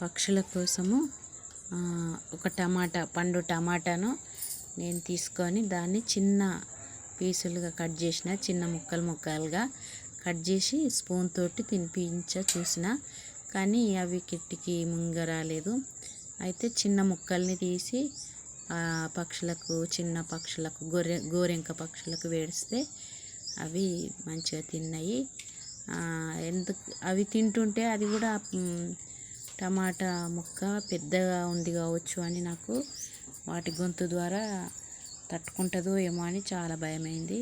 పక్షుల కోసము ఒక టమాటా పండు టమాటాను నేను తీసుకొని దాన్ని చిన్న పీసులుగా కట్ చేసిన చిన్న ముక్కలు ముక్కలుగా కట్ చేసి స్పూన్ తోటి తినిపించ చూసిన. కానీ అవి కిట్టికి ముంగ రాలేదు. అయితే చిన్న ముక్కల్ని తీసి ఆ పక్షులకు చిన్న పక్షులకు గొర్రె గోరెంక పక్షులకు వేడిస్తే అవి మంచిగా తిన్నాయి. ఎందుకు అవి తింటుంటే అది కూడా టమాటా ముక్క పెద్దగా ఉంది కావచ్చు అని నాకు వాటి గొంతు ద్వారా తట్టుకుంటుందో ఏమో అని చాలా భయమైంది.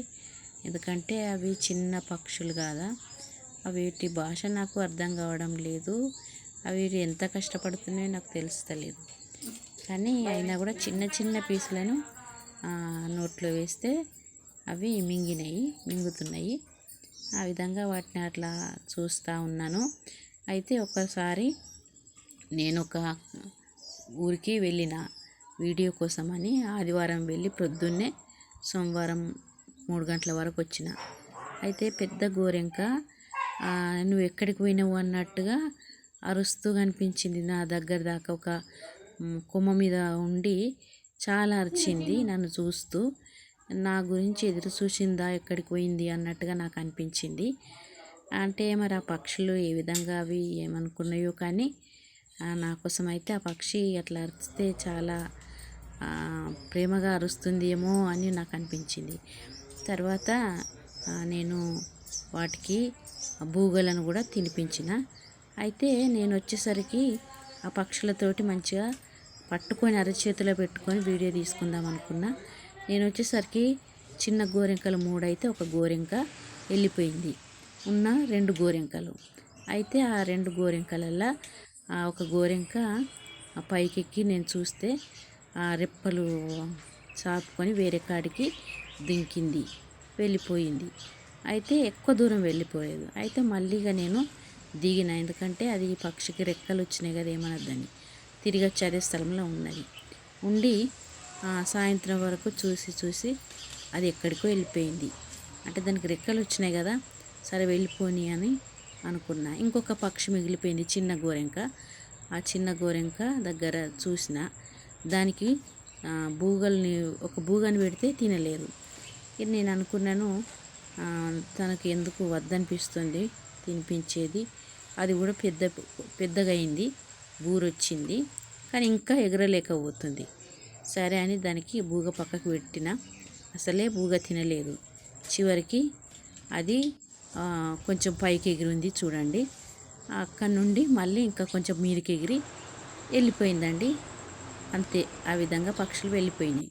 ఎందుకంటే అవి చిన్న పక్షులు కాదా. వీటి భాష నాకు అర్థం కావడం లేదు. అవి ఎంత కష్టపడుతున్నాయో నాకు తెలుస్తలేదు. కానీ అయినా కూడా చిన్న చిన్న పీసులను నోట్లో వేస్తే అవి మింగినాయి మింగుతున్నాయి. ఆ విధంగా వాటిని అట్లా చూస్తూ ఉన్నాను. అయితే ఒకసారి నేను ఒక ఊరికి వెళ్ళిన వీడియో కోసమని ఆదివారం వెళ్ళి ప్రొద్దున్నే సోమవారం మూడు గంటల వరకు వచ్చిన. అయితే పెద్ద గోరెంక నువ్వు ఎక్కడికి పోయినావు? అన్నట్టుగా అరుస్తూ కనిపించింది. నా దగ్గర దాకా ఒక కొమ్మ మీద ఉండి చాలా అరిచింది నన్ను చూస్తూ. నా గురించి ఎదురు చూసిందా? ఎక్కడికి పోయింది? అన్నట్టుగా నాకు అనిపించింది. అంటే మరి ఆ పక్షులు ఏ విధంగా అవి ఏమనుకున్నాయో కానీ నా కోసం అయితే ఆ పక్షి అట్లా అరిస్తే చాలా ప్రేమగా అరుస్తుంది ఏమో అని నాకు అనిపించింది. తర్వాత నేను వాటికి బూగలను కూడా తినిపించిన. అయితే నేను వచ్చేసరికి ఆ పక్షులతోటి మంచిగా పట్టుకొని అరచేతిలో పెట్టుకొని వీడియో తీసుకుందాం అనుకున్నా. నేను వచ్చేసరికి చిన్న గోరింకలు మూడైతే ఒక గోరింక వెళ్ళిపోయింది. ఉన్న రెండు గోరింకలు. అయితే ఆ రెండు గోరింకలల్లో ఒక గోరెంక ఆ పైకెక్కి నేను చూస్తే ఆ రెప్పలు చాపుకొని వేరే కాడికి దింకింది వెళ్ళిపోయింది. అయితే ఎక్కువ దూరం వెళ్ళిపోలేదు. అయితే మళ్ళీగా నేను దిగిన. ఎందుకంటే అది ఈ పక్షికి రెక్కలు వచ్చినాయి కదా ఏమనద్దని. తిరిగి వచ్చే అదే స్థలంలో ఉన్నది. ఉండి సాయంత్రం వరకు చూసి చూసి అది ఎక్కడికో వెళ్ళిపోయింది. అంటే దానికి రెక్కలు వచ్చినాయి కదా సరే వెళ్ళిపోని అని అనుకున్నా. ఇంకొక పక్షి మిగిలిపోయింది చిన్న గోరెంక. ఆ చిన్న గోరెంక దగ్గర చూసిన దానికి బూగల్ని ఒక బూగని పెడితే తినలేదు. ఇది నేను అనుకున్నాను తనకు తనకి ఎందుకు వద్దనిపిస్తుంది తినిపించేది. అది కూడా పెద్ద పెద్దగా అయింది బూరొచ్చింది కానీ ఇంకా ఎగరలేకపోతుంది. సరే అని దానికి బూగ పక్కకు పెట్టిన. అసలే బూగ తినలేదు. చివరికి అది కొంచెం పైకి ఎగిరింది చూడండి. అక్కడ నుండి మళ్ళీ ఇంకా కొంచెం మీదకి ఎగిరి వెళ్ళిపోయిందండి. అంతే ఆ విధంగా పక్షులు వెళ్ళిపోయినాయి.